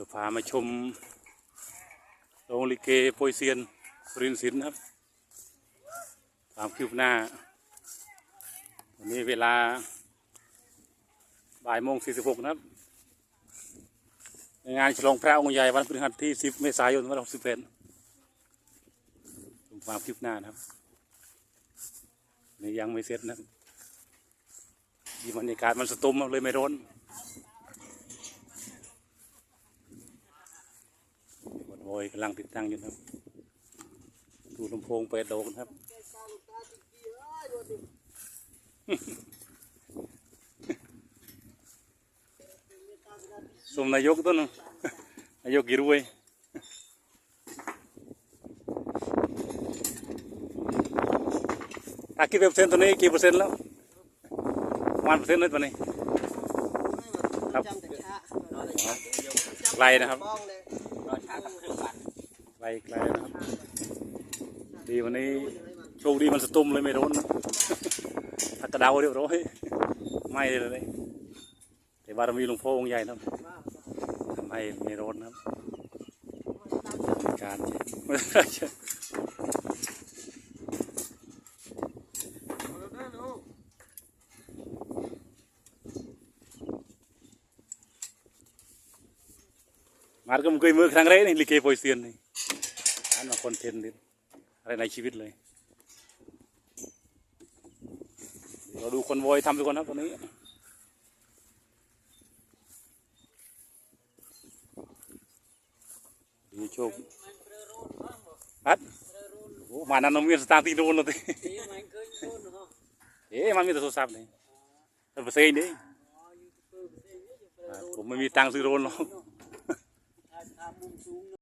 ดี๋ยวพามาชมโรงลิเกโปยเซียนสรินทร์ศินครับ ตามคืบหน้าวันนี้เวลาบ่ายโมงสี่สิบหกนะครับในงานฉลองพระองค์ใหญ่วันพฤหัสที่สิบเมษายนวันที่สิบเอ็ดชมความคืบหน้านะครับนี่ยังไม่เสร็จนะครับที่บรรยากาศมันสตุมเลยไม่ร้อน บดโวยกำลังติดตั้งอยู่นะครับ ดูลำโพงเปิดโดกนะครับสมนายกต้นน่ะนายกกี่รวยตากี่เปอร์เซ็นต์ตัวนี้กี่เปอร์เซ็นต์แล้ววันเปอร์เซ็นต์เลยตัวนี้ครับจำแต่ช้าไกลนะครับ บ้องวันไกลไกลนะครับ ดีวันนี้โชคดีมันสตุ้มเลยไม่ร้อนถ้ากระเดาเรียบร้อยไม่เลยเลยแต่บารมีหลวงพ่อองค์ใหญ่นะครับทำให้ไม่ร้อนนะครับการ มาก็มึงเคยมือครั้งแรกนี่ลิเกโปรยเซียนนี่อันมาคอนเทนต์นี่อะไรในชีวิตเลย เราดูคนโวยทำไปก่อนนะตอนนี้ดีโชคฮัดโอ้มานั้นน้องมีสตางค์ตีโดนเลยเอ๊ะมันมีแต่โทรศัพท์นี่แต่เปอร์เซ็นต์นี่ผมไม่มีตังค์ซื้อโดนหรอก